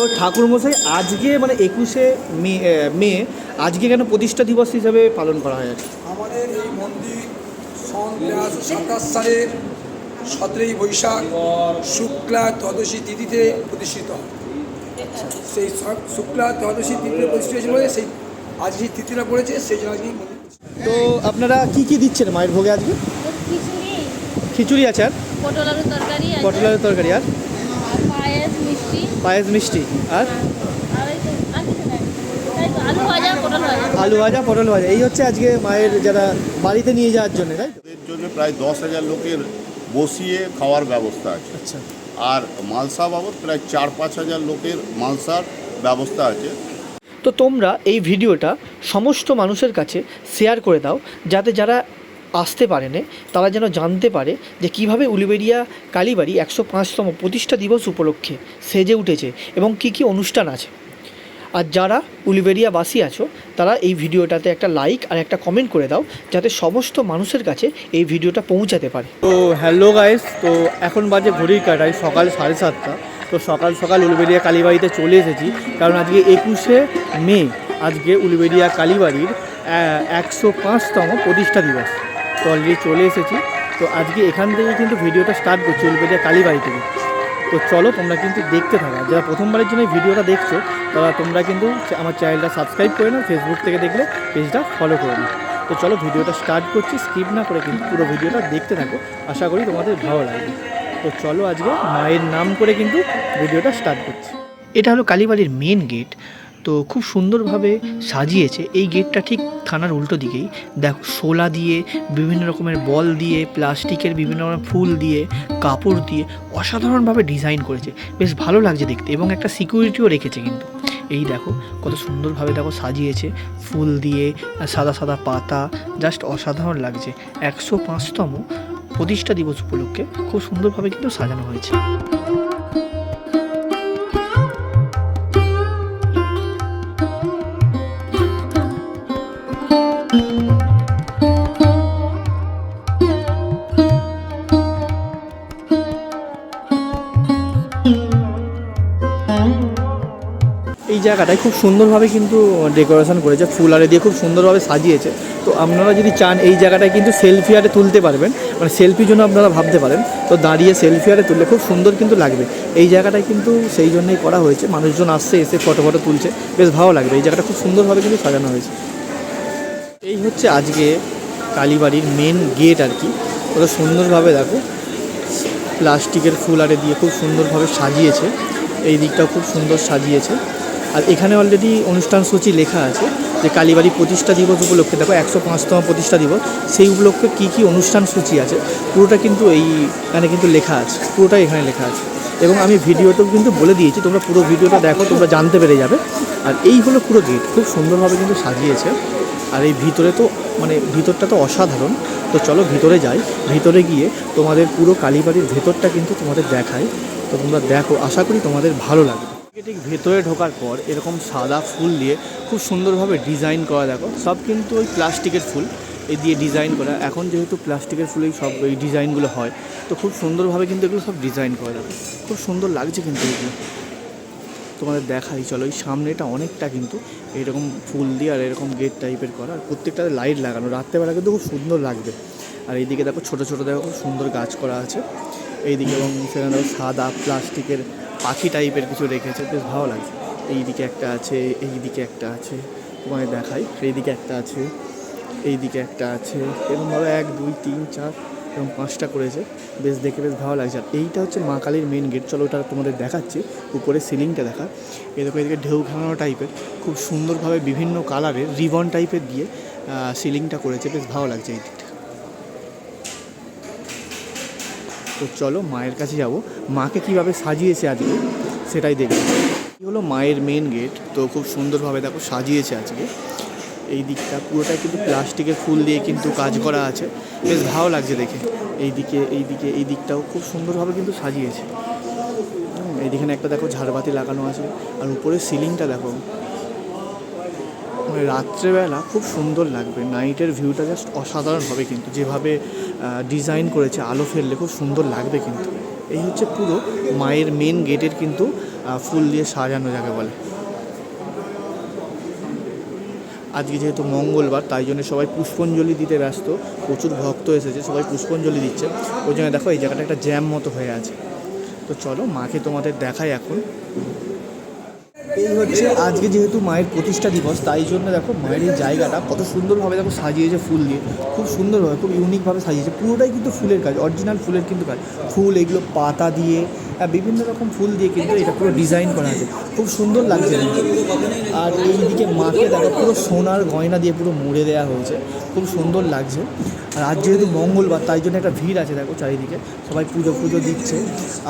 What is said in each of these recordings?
তো ঠাকুরমশাই আজকে মানে একুশে মে মে আজকে কেন প্রতিষ্ঠা দিবস হিসাবে পালন করা হয় আর আমাদের এই মন্দির সন সাতাশ সালের সতেরোই বৈশাখ শুক্লা ত্রয়োদশী তিথিতে প্রতিষ্ঠিত হয়। সেই শুক্লা ত্রয়োদশী তিথিতে প্রতিষ্ঠিত হয়েছে সেই আজ সেই তিথিটা পড়েছে সেই জন্য আজকে। তো আপনারা কি কি দিচ্ছেন মায়ের ভোগে আজকে? খিচুড়ি। খিচুড়ি আছে আর? পটল আলুর তরকারি আছে পটলের তরকারি আর? পায়েস পায়েস মিষ্টি। আর? তো আলু ভাজা পটল ভাজা। আলু ভাজা পটল ভাজা। এই হচ্ছে আজকে মায়ের যারা বাড়িতে নিয়ে যাওয়ার জন্য তাই এর জন্য প্রায় দশ হাজার লোকের বসিয়ে খাওয়ার ব্যবস্থা আছে। আচ্ছা। আর মালসা বাবদ প্রায় চার পাঁচ হাজার লোকের মালসার ব্যবস্থা আছে। তো তোমরা এই ভিডিওটা সমস্ত মানুষের কাছে শেয়ার করে দাও যাতে যারা আসতে পারেনি, তারা যেন জানতে পারে যে কীভাবে উলুবেড়িয়া কালীবাড়ি একশো পাঁচতম প্রতিষ্ঠা দিবস উপলক্ষে সেজে উঠেছে এবং কি কি অনুষ্ঠান আছে। আর যারা উলুবেড়িয়াবাসী আছো, তারা এই ভিডিওটাতে একটা লাইক আর একটা কমেন্ট করে দাও, যাতে সমস্ত মানুষের কাছে এই ভিডিওটা পৌঁছাতে পারে। তো হ্যালো গাইস তো এখন বাজে ঘড়ির কাটাই সকাল সাড়ে সাতটা। তো সকাল সকাল উলুবেড়িয়া কালীবাড়িতে চলে এসেছি, কারণ আজকে একুশে মে, আজকে উলুবেড়িয়া কালীবাড়ির একশো পাঁচতম প্রতিষ্ঠা দিবস। তো অলরেডি চলে এসেছি। তো আজকে এখান থেকে কিন্তু ভিডিওটা স্টার্ট করছি উলুবেড়িয়া কালীবাড়ি থেকে। তো চলো তোমরা কিন্তু দেখতে থাকা। যারা প্রথমবারের জন্য ভিডিওটা দেখছ, তারা তোমরা কিন্তু আমার চ্যানেলটা সাবস্ক্রাইব করে নাও ফেসবুক থেকে দেখলে পেজটা ফলো করে নাও। তো চলো ভিডিওটা স্টার্ট করছি স্কিপ না করে কিন্তু পুরো ভিডিওটা দেখতে থাকো। আশা করি তোমাদের ভালো লাগবে। তো চলো আজকে মায়ের নাম করে কিন্তু ভিডিওটা স্টার্ট করছি। এটা হলো কালীবাড়ির মেন গেট তো খুব সুন্দরভাবে সাজিয়েছে। এই গেটটা ঠিক থানার উল্টো দিকেই। দেখো শোলা দিয়ে, বিভিন্ন রকমের বল দিয়ে, প্লাস্টিকের বিভিন্ন রকমের ফুল দিয়ে, কাপড় দিয়ে অসাধারণভাবে ডিজাইন করেছে। বেশ ভালো লাগছে দেখতে এবং একটা সিকিউরিটিও রেখেছে কিন্তু। এই দেখো, কত সুন্দরভাবে দেখো সাজিয়েছে। ফুল দিয়ে, সাদা সাদা পাতা, জাস্ট অসাধারণ লাগছে। একশো পাঁচতম প্রতিষ্ঠা দিবস উপলক্ষে খুব সুন্দরভাবে কিন্তু সাজানো হয়েছে। জায়গাটায় খুব সুন্দরভাবে কিন্তু ডেকোরেশন করেছে, ফুল আরে দিয়ে খুব সুন্দরভাবে সাজিয়েছে। তো আপনারা যদি চান এই জায়গাটায় কিন্তু সেলফি আরে তুলতে পারবেন মানে সেলফির জন্য আপনারা ভাবতে পারেন, তো দাঁড়িয়ে সেলফি আরে তুললে খুব সুন্দর কিন্তু লাগবে। এই জায়গাটায় কিন্তু সেই জন্যই করা হয়েছে, মানুষজন আসছে, এসে ফটো ফটো তুলছে, বেশ ভালো লাগবে। এই জায়গাটা খুব সুন্দরভাবে কিন্তু সাজানো হয়েছে। এই হচ্ছে আজকে কালীবাড়ির মেন গেট আর কি। কত সুন্দরভাবে দেখো, প্লাস্টিকের ফুল আরে দিয়ে খুব সুন্দরভাবে সাজিয়েছে। এই দিকটাও খুব সুন্দর সাজিয়েছে। আর এখানে অলরেডি অনুষ্ঠান সূচি লেখা আছে যে কালীবাড়ি প্রতিষ্ঠা দিবস উপলক্ষে, দেখো একশো পাঁচতম প্রতিষ্ঠা দিবস, সেই উপলক্ষে কী কী অনুষ্ঠান সূচি আছে, পুরোটা কিন্তু এইখানে কিন্তু লেখা আছে, পুরোটাই এখানে লেখা আছে। এবং আমি ভিডিওতেও কিন্তু বলে দিয়েছি, তোমরা পুরো ভিডিওটা দেখো, তোমরা জানতে পেরে যাবে। আর এই হলো পুরো গেট খুব সুন্দরভাবে কিন্তু সাজিয়েছে। আর এই ভিতরে তো মানে ভিতরটা তো অসাধারণ। তো চলো ভিতরে যাই, ভিতরে গিয়ে তোমাদের পুরো কালীবাড়ির ভেতরটা কিন্তু তোমাদের দেখাই। তো তোমরা দেখো, আশা করি তোমাদের ভালো লাগবে। ঠিক ভেতরে ঢোকার পর এরকম সাদা ফুল দিয়ে খুব সুন্দরভাবে ডিজাইন করা, দেখো, সব কিন্তু ওই প্লাস্টিকের ফুল এই দিয়ে ডিজাইন করা। এখন যেহেতু প্লাস্টিকের ফুলেই সব এই ডিজাইনগুলো হয়, তো খুব সুন্দরভাবে কিন্তু এগুলো সব ডিজাইন করা, দেখো। খুব সুন্দর লাগছে কিন্তু এগুলো। তোমাদের দেখাই, চলো, এই সামনেটা অনেকটা কিন্তু এরকম ফুল দিয়ে আর এরকম গেট টাইপের করা, আর প্রত্যেকটাতে লাইট লাগানো। রাত্রেবেলা কিন্তু খুব সুন্দর লাগবে। আর এইদিকে দেখো, ছোটো ছোটো দেখো, খুব সুন্দর গাছ করা আছে। এইদিকে এবং সেখানে সাদা প্লাস্টিকের পাখি টাইপের কিছু রেখেছে, বেশ ভালো লাগছে। এইদিকে একটা আছে, এইদিকে একটা আছে, তোমায় দেখাই। এইদিকে একটা আছে, এইদিকে একটা আছে এরকমভাবে এক, দুই, তিন, চার এবং পাঁচটা করেছে। বেশ দেখে বেশ ভালো লাগছে। আর এইটা হচ্ছে মা কালীর মেন গেট চলো ওটা তোমাদের দেখাচ্ছি। উপরে সিলিংটা দেখা। এরকম এদিকে ঢেউ খেলানো টাইপের খুব সুন্দরভাবে বিভিন্ন কালারের রিবন টাইপের দিয়ে সিলিংটা করেছে। বেশ ভালো লাগছে এই তো চলো মায়ের কাছে যাব। মাকে কীভাবে সাজিয়েছে আজকে, সেটাই দেখব। এই হলো মায়ের মেন গেট তো খুব সুন্দরভাবে দেখো সাজিয়েছে আজকে। এই দিকটা পুরোটাই কিন্তু প্লাস্টিকের ফুল দিয়ে কিন্তু কাজ করা আছে। বেশ ভালো লাগছে দেখে। এই দিকে এই দিকে, এই দিকটাও খুব সুন্দরভাবে কিন্তু সাজিয়েছে। এইদিখানে একটা দেখো ঝাড়বাতি লাগানো আছে। আর উপরে সিলিংটা দেখো। মানে রাত্রেবেলা খুব সুন্দর লাগবে। নাইটের ভিউটা জাস্ট অসাধারণ হবে কিন্তু। যেভাবে ডিজাইন করেছে, আলো ফেললে খুব সুন্দর লাগবে কিন্তু। এই হচ্ছে পুরো মায়ের মেন গেটের কিন্তু ফুল দিয়ে সাজানো যাকে বলে। আজকে যেহেতু মঙ্গলবার, তাই জন্য সবাই পুষ্পঞ্জলি দিতে ব্যস্ত। প্রচুর ভক্ত এসেছে, সবাই পুষ্পঞ্জলি দিচ্ছে। ওই জন্য দেখো, এই জায়গাটা একটা জ্যাম মতো হয়ে আছে। তো চলো, মাকে তোমাদের দেখাই এখন। এই হচ্ছে আজকে যেহেতু মায়ের প্রতিষ্ঠা দিবস, তাই জন্য দেখো মায়ের এই জায়গাটা কত সুন্দরভাবে দেখো সাজিয়েছে ফুল দিয়ে। খুব সুন্দরভাবে, খুব ইউনিকভাবে সাজিয়েছে। পুরোটাই কিন্তু ফুলের কাজ অরিজিনাল ফুলের কিন্তু কাজ। ফুল, এগুলো পাতা দিয়ে বিভিন্ন রকম ফুল দিয়ে কিন্তু এটা পুরো ডিজাইন করা আছে। খুব সুন্দর লাগছে। আর এইদিকে মাকে দেখো পুরো সোনার গয়না দিয়ে পুরো মুড়ে দেওয়া হয়েছে। খুব সুন্দর লাগছে। আর আজ যেহেতু মঙ্গলবার, তাই জন্য একটা ভিড় আছে দেখো চারিদিকে। সবাই পুজো পুজো দিচ্ছে।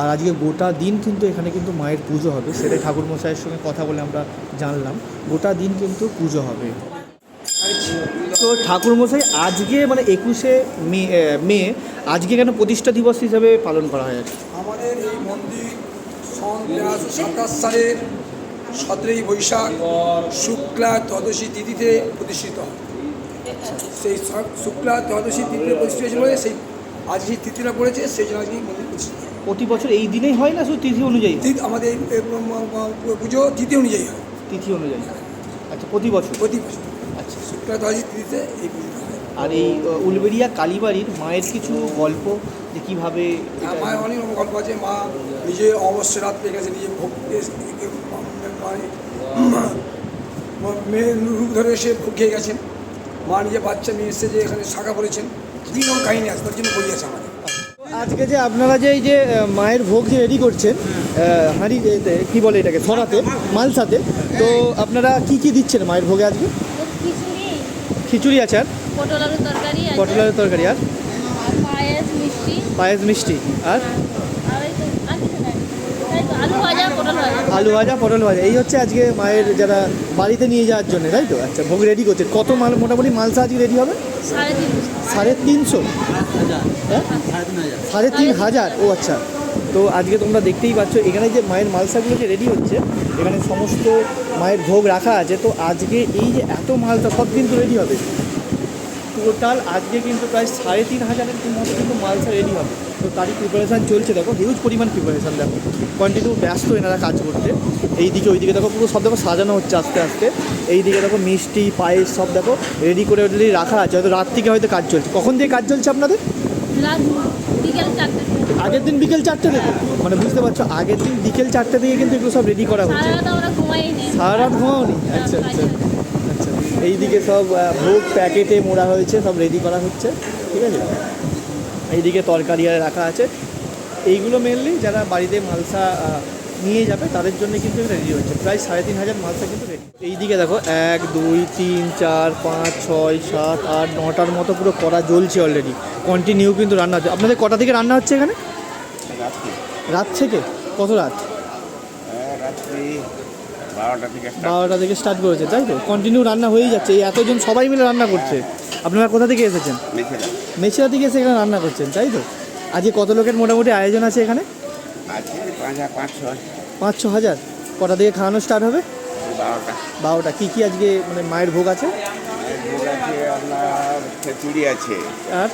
আর আজকে গোটা দিন কিন্তু এখানে কিন্তু মায়ের পুজো হবে। সেটাই ঠাকুর মশাইয়ের সঙ্গে কথা বলে আমরা জানলাম। গোটা দিন কিন্তু পুজো হবে। তো ঠাকুর মশাই আজকে মানে একুশে মে মে, আজকে কেন প্রতিষ্ঠা দিবস হিসাবে পালন করা হয়? আমাদের এই মন্দির সাতাশ সালের সতেরোই বৈশাখ, শুক্লা দ্বাদশী তিথিতে প্রতিষ্ঠিত হয়। সেই স- শুক্লা দ্বাদশী তিথিতে প্রতিষ্ঠিত হয়েছিল বলে সেই আজ সেই তিথিটা পড়েছে সেই জন্য আজকে মন্দির প্রতিষ্ঠিত। হয়। প্রতি বছর এই দিনেই হয় না শুধু তিথি অনুযায়ী আমাদের পুজো তিথি অনুযায়ী হয়। তিথি অনুযায়ী আচ্ছা প্রতি বছর? প্রতি বছর। আচ্ছা। শুক্লা দ্বাদশী তিথিতে এই পুজোটা আর এই উলবেড়িয়া কালীবাড়ির মায়ের কিছু গল্প যে কীভাবে আর মায়ের অনেক রকম গল্প আছে। মা নিজে অবশ্য রাত পেয়ে গেছে নিজে ভোগ মেয়ে রূপ ধরে এসে ভোগ খেয়ে গেছেন। মা নিজে বাচ্চা নিয়ে এসে যে এখানে শাখা পড়েছেন। বিভিন্ন রকম কাহিনী আছে তার জন্য বই আছে আমাদের। আজকে যে আপনারা যে এই যে মায়ের ভোগ যে রেডি করছেন হাঁড়ি কি বলে এটাকে ছড়াতে মালসাতে তো আপনারা কি কি দিচ্ছেন মায়ের ভোগে আজকে? খিচুড়ি। খিচুড়ি আছে আর? পটল তরকারি পটলের তরকারি আর? আর পায়েস মিষ্টি। পায়েস মিষ্টি। আর আর এই তো আর কিছু নাই তাই তো আলু ভাজা, পটল ভাজা। এই হচ্ছে আজকে মায়ের যারা বাড়িতে নিয়ে যাওয়ার জন্য, তাই তো? আচ্ছা ভোগ রেডি করছে। কত মাল মোটামুটি মালসা আজকে রেডি হবে? সাড়ে তিনশো। হ্যাঁ? সাড়ে তিন হাজার। ও আচ্ছা। তো আজকে তোমরা দেখতেই পাচ্ছ, এখানে যে মায়ের মালসাগুলো যে রেডি হচ্ছে, এখানে সমস্ত মায়ের ভোগ রাখা আছে। তো আজকে এই যে এত মালসা সব কিন্তু রেডি হবে? টোটাল আজকে কিন্তু প্রায় সাড়ে তিন হাজারের মতো কিন্তু মালসা রেডি হবে। তো তারই প্রিপারেশান চলছে দেখো হিউজ পরিমাণ প্রিপারেশান দেখো। কন্টিনিউ ব্যস্ত এনারা কাজ করতে এইদিকে ওইদিকে দেখো পুরো সব দেখো সাজানো হচ্ছে আস্তে আস্তে। এইদিকে দেখো মিষ্টি পায়েস সব দেখো রেডি করে অলরেডি রাখা আছে। হয়তো রাত থেকে হয়তো কাজ চলছে। কখন দিয়ে কাজ চলছে আপনাদের? আগের দিন বিকেল চারটে থেকে? মানে বুঝতে পারছ আগের দিন বিকেল চারটে থেকে কিন্তু এগুলো সব রেডি করা হচ্ছে। সারা রাত ঘুমাওনি? আচ্ছা আচ্ছা আচ্ছা। এইদিকে সব ভোগ প্যাকেটে মোড়া হয়েছে সব রেডি করা হচ্ছে। ঠিক আছে? এইদিকে তরকারি আর রাখা আছে। এইগুলো মেনলি যারা বাড়িতে মালসা নিয়ে যাবে তাদের জন্য কিন্তু রেডি হচ্ছে প্রায় সাড়ে তিন হাজার মালসা কিন্তু রেডি এইদিকে দেখো এক দুই তিন চার পাঁচ ছয় সাত আট নটার মতো পুরো কড়া জ্বলছে অলরেডি কন্টিনিউ কিন্তু রান্না হচ্ছে। আপনাদের কটা থেকে রান্না হচ্ছে এখানে? রাত থেকে? কত রাত? হ্যাঁ, বারোটা থেকে বারোটা থেকে স্টার্ট করেছে তাই তো? কন্টিনিউ রান্না হয়েই যাচ্ছে। এই এতজন সবাই মিলে রান্না করছে। আপনারা কোথা থেকে এসেছেন? মেছিয়া থেকে এসে এখানে রান্না করছেন তাই তো? আজকে কত লোকের মোটামুটি আয়োজন আছে এখানে? পাঁচ ছ হাজার। কটা থেকে খাওয়ানো স্টার্ট হবে? বারোটা। বারোটা। কী কী আজকে মানে মায়ের ভোগ আছে? ভোগ আছে আপনার খিচুড়ি আছে। আর?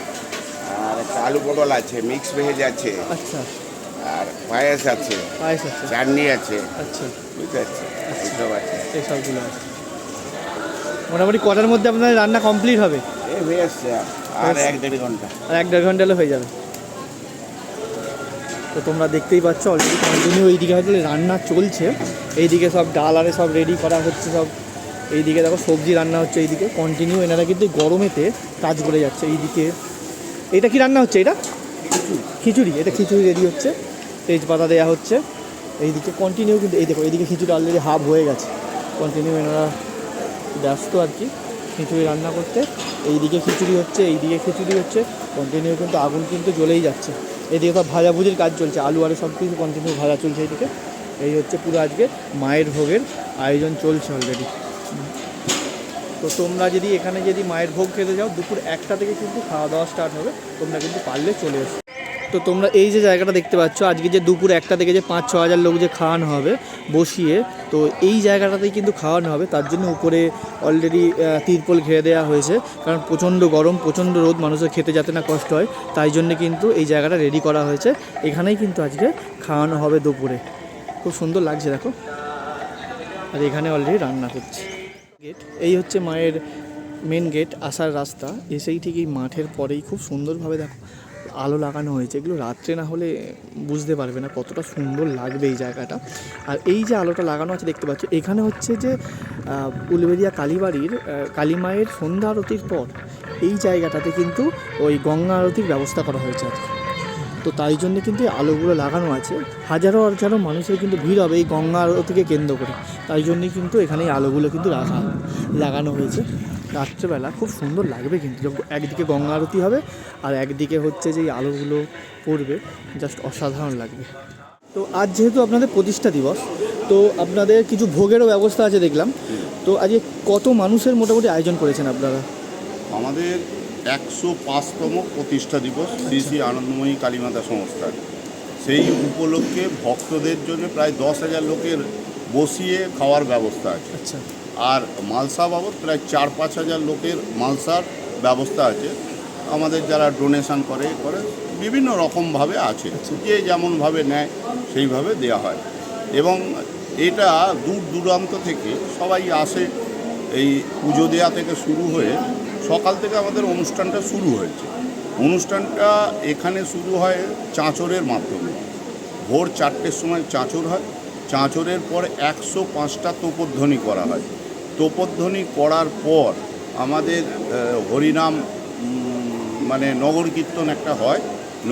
আর আলু পটল আছে মিক্স ভেজ আছে। আচ্ছা। আর পায়েস আছে। পায়েস আছে। চাটনি আছে। আচ্ছা। বুঝতে পারছি এইসব আছে। এসবগুলো আছে। মোটামুটি কটার মধ্যে আপনার রান্না কমপ্লিট হবে? এই হয়ে আসছে আর এক দেড় ঘণ্টা। আর এক দেড় ঘণ্টা হয়ে যাবে। তো তোমরা দেখতেই পাচ্ছ অলরেডি কন্টিনিউ এইদিকে হয়তো রান্না চলছে। এইদিকে সব ডাল আরে সব রেডি করা হচ্ছে সব। এইদিকে দেখো সবজি রান্না হচ্ছে এইদিকে। কন্টিনিউ এনারা কিন্তু গরমেতে কাজ করে যাচ্ছে এইদিকে। এটা কি রান্না হচ্ছে এটা? খিচুড়ি। এটা খিচুড়ি রেডি হচ্ছে। তেজপাতা দেওয়া হচ্ছে। এইদিকে কন্টিনিউ কিন্তু এই দেখো এইদিকে খিচুড়ি অলরেডি হাফ হয়ে গেছে। কন্টিনিউ এনারা ব্যস্ত আর কি, খিচুড়ি রান্না করতে। এইদিকে খিচুড়ি হচ্ছে, এইদিকে খিচুড়ি হচ্ছে। কন্টিনিউ কিন্তু আগুন কিন্তু জ্বলেই যাচ্ছে। এদিকে সব ভাজাভুজির কাজ চলছে, আলু আলু সব কিছু কন্টিনিউ ভাজা চলছে এদিকে এই হচ্ছে পুরো আজকে মায়ের ভোগের আয়োজন চলছে অলরেডি তো তোমরা যদি এখানে যদি মায়ের ভোগ খেতে যাও, দুপুর একটা থেকে কিন্তু খাওয়া দাওয়া স্টার্ট হবে, তোমরা কিন্তু পারলে চলে এসো। তো তোমরা এই যে জায়গাটা দেখতে পাচ্ছ, আজকে যে দুপুর একটা থেকে যে পাঁচ, ছ হাজার লোক যে খাওয়ানো হবে, বসিয়ে, তো এই জায়গাটাতেই কিন্তু খাওয়ানো হবে। তার জন্য উপরে অলরেডি তিরপল ঘিরে দেওয়া হয়েছে। কারণ প্রচণ্ড গরম, প্রচণ্ড রোদ, মানুষের খেতে যাতে না কষ্ট হয়। তাই জন্য কিন্তু এই জায়গাটা রেডি করা হয়েছে। এখানেই কিন্তু আজকে খাওয়ানো হবে দুপুরে। খুব সুন্দর লাগছে, দেখো। আর এখানে অলরেডি রান্না করছে। গেট এই হচ্ছে মায়ের মেন গেট আসার রাস্তা। এসেই ঠিক এই মাঠের পরেই। খুব সুন্দরভাবে, দেখো। আলো লাগানো হয়েছে, এগুলো রাত্রে না হলে বুঝতে পারবে না কতটা সুন্দর লাগবে এই জায়গাটা। আর এই যে আলোটা লাগানো আছে দেখতে পাচ্ছ, এখানে হচ্ছে যে উলবেরিয়া কালীবাড়ির কালীমায়ের সন্ধ্যা আরতির পর এই জায়গাটাতে কিন্তু ওই গঙ্গা আরতির ব্যবস্থা করা হয়েছে আর। তো তাই জন্য কিন্তু এই আলোগুলো লাগানো আছে। হাজারো হাজারো মানুষের কিন্তু ভিড় হবে এই গঙ্গা আরতিকে কেন্দ্র করে। তাই জন্যই কিন্তু এখানে এই আলোগুলো কিন্তু রাখা লাগানো হয়েছে। রাত্রেবেলা খুব সুন্দর লাগবে কিন্তু। যখন একদিকে গঙ্গা আরতি হবে আর একদিকে হচ্ছে যে আলোগুলো পড়বে জাস্ট অসাধারণ লাগবে। তো আজ যেহেতু আপনাদের প্রতিষ্ঠা দিবস তো আপনাদের কিছু ভোগেরও ব্যবস্থা আছে দেখলাম। তো আজকে কত মানুষের মোটামুটি আয়োজন করেছেন আপনারা? আমাদের একশো পাঁচতম প্রতিষ্ঠা দিবস শ্রী শ্রী আনন্দময়ী কালীমাতা সংস্থার। সেই উপলক্ষে ভক্তদের জন্য প্রায় দশ হাজার লোকের বসিয়ে খাওয়ার ব্যবস্থা আছে। আচ্ছা। আর মালসা বাবদ প্রায় চার পাঁচ হাজার লোকের মালসার ব্যবস্থা আছে। আমাদের যারা ডোনেশন করে করে বিভিন্ন রকমভাবে আছে। যে যেমনভাবে নেয় সেইভাবে দেয়া হয়। এবং এটা দূর দূরান্ত থেকে সবাই আসে এই পুজো দেওয়া থেকে শুরু হয়ে সকাল থেকে আমাদের অনুষ্ঠানটা শুরু হয়েছে। অনুষ্ঠানটা এখানে শুরু হয় চাঁচরের মাধ্যমে। ভোর চারটের সময় চাঁচর হয়। চাঁচরের পর একশো পাঁচটা তোপধ্বনি করা হয়। তোপধ্বনি করার পর আমাদের হরিনাম মানে নগর কীর্তন একটা হয়।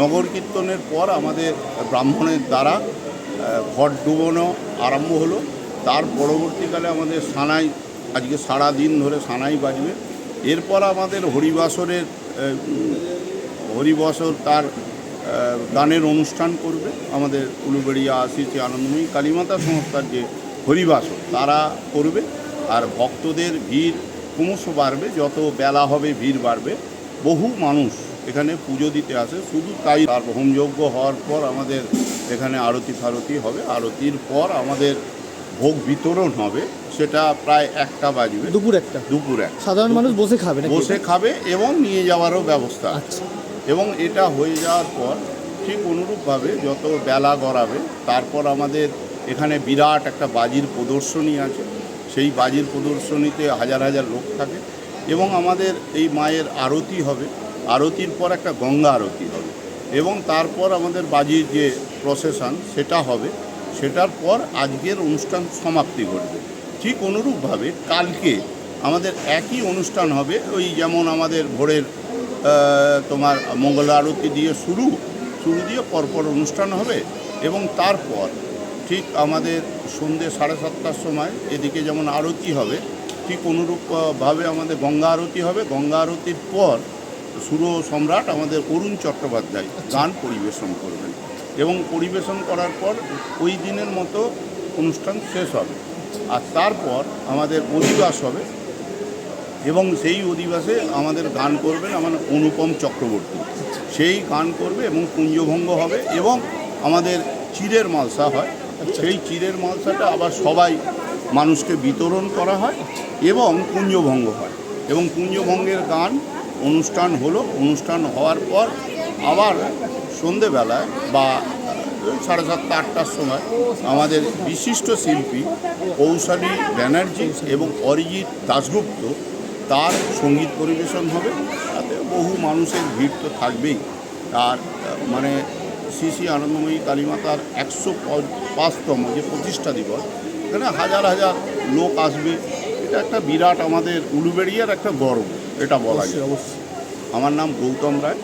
নগর কীর্তনের পর আমাদের ব্রাহ্মণের দ্বারা ঘট ডুবোনো আরম্ভ হলো। তার পরবর্তীকালে আমাদের সানাই, আজকে সারা দিন ধরে সানাই বাজবে। এরপর আমাদের হরিবাসরের হরিবাসর তার গানের অনুষ্ঠান করবে। আমাদের উলুবেড়িয়া আসিছে আনন্দময়ী, কালীমাতা সংস্থার যে হরিবাসর, তারা করবে। আর ভক্তদের ভিড় ক্রমশ বাড়বে যত বেলা হবে ভিড় বাড়বে। বহু মানুষ এখানে পুজো দিতে আসে শুধু তাই তার হোমযজ্ঞ হওয়ার পর আমাদের এখানে আরতি ফারতি হবে। আরতির পর আমাদের ভোগ বিতরণ হবে সেটা প্রায় একটা বাজবে। দুপুর একটা? দুপুর এক সাধারণ মানুষ বসে খাবে বসে খাবে এবং নিয়ে যাওয়ারও ব্যবস্থা আছে। আচ্ছা। এবং এটা হয়ে যাওয়ার পর ঠিক অনুরূপভাবে যত বেলা গড়াবে তারপর আমাদের এখানে বিরাট একটা বাজির প্রদর্শনী আছে। সেই বাজির প্রদর্শনীতে হাজার হাজার লোক থাকে এবং আমাদের এই মায়ের আরতি হবে। আরতির পর একটা গঙ্গা আরতি হবে এবং তারপর আমাদের বাজির যে প্রসেশন সেটা হবে। সেটার পর আজকের অনুষ্ঠান সমাপ্তি ঘটবে। ঠিক অনুরূপভাবে কালকে আমাদের একই অনুষ্ঠান হবে। ওই যেমন আমাদের ভোরের তোমার মঙ্গল আরতি দিয়ে শুরু শুরু দিয়ে পরপর অনুষ্ঠান হবে এবং তারপর ঠিক আমাদের সন্ধ্যে সাড়ে সাতটার সময় এদিকে যেমন আরতি হবে ঠিক অনুরূপভাবে আমাদের গঙ্গা আরতি হবে। গঙ্গা আরতির পর সুর সম্রাট আমাদের অরুণ চট্টোপাধ্যায় গান পরিবেশন করবেন এবং পরিবেশন করার পর ওই দিনের মতো অনুষ্ঠান শেষ হবে। আর তারপর আমাদের অধিবাস হবে এবং সেই অধিবাসে আমাদের গান করবেন আমার অনুপম চক্রবর্তী। সেই গান করবে এবং কুঞ্জভঙ্গ হবে এবং আমাদের চিরের মালসা হয়। সেই চিরের মালসাটা আবার সবাই মানুষকে বিতরণ করা হয় এবং কুঞ্জভঙ্গ হয়। এবং কুঞ্জভঙ্গের গান অনুষ্ঠান হলো। অনুষ্ঠান হওয়ার পর আবার সন্ধেবেলায় বা সাড়ে সাতটা, আটটার সময় আমাদের বিশিষ্ট শিল্পী কৌশালী ব্যানার্জি এবং অরিজিৎ দাশগুপ্ত তার সংগীত পরিবেশন হবে। তাতে বহু মানুষের ভিড় তো থাকবেই। আর মানে শ্রী শ্রী আনন্দময়ী কালীমাতার একশো পাঁচতম যে প্রতিষ্ঠা দিবস এখানে হাজার হাজার লোক আসবে। এটা একটা বিরাট আমাদের উলুবেড়িয়ার একটা গর্ব এটা বলা যায়। অবশ্যই। আমার নাম গৌতম রায়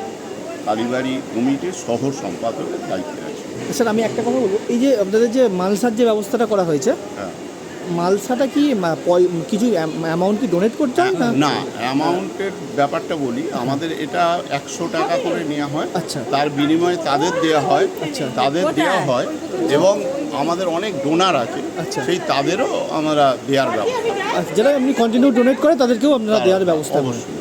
কালীবাড়ি কমিটির শহর সম্পাদকের দায়িত্বে আছে। স্যার আমি একটা কথা বলব। এই যে আপনাদের যে মালসার যে ব্যবস্থাটা করা হয়েছে হ্যাঁ। মালসাটা কি পয়- কিছু অ্যামাউন্ট কি ডোনেট করতে হয় না? না অ্যামাউন্টের ব্যাপারটা বলি। আমাদের এটা একশো টাকা করে নেওয়া হয়। আচ্ছা। তার বিনিময়ে তাদের দেওয়া হয়। আচ্ছা। তাদের দেওয়া হয় এবং আমাদের অনেক ডোনার আছে। আচ্ছা। সেই তাদেরও আমরা দেওয়ার ব্যবস্থা। আর যারা এমনি কন্টিনিউ ডোনেট করে তাদেরকেও আপনারা দেওয়ার ব্যবস্থা অবশ্যই।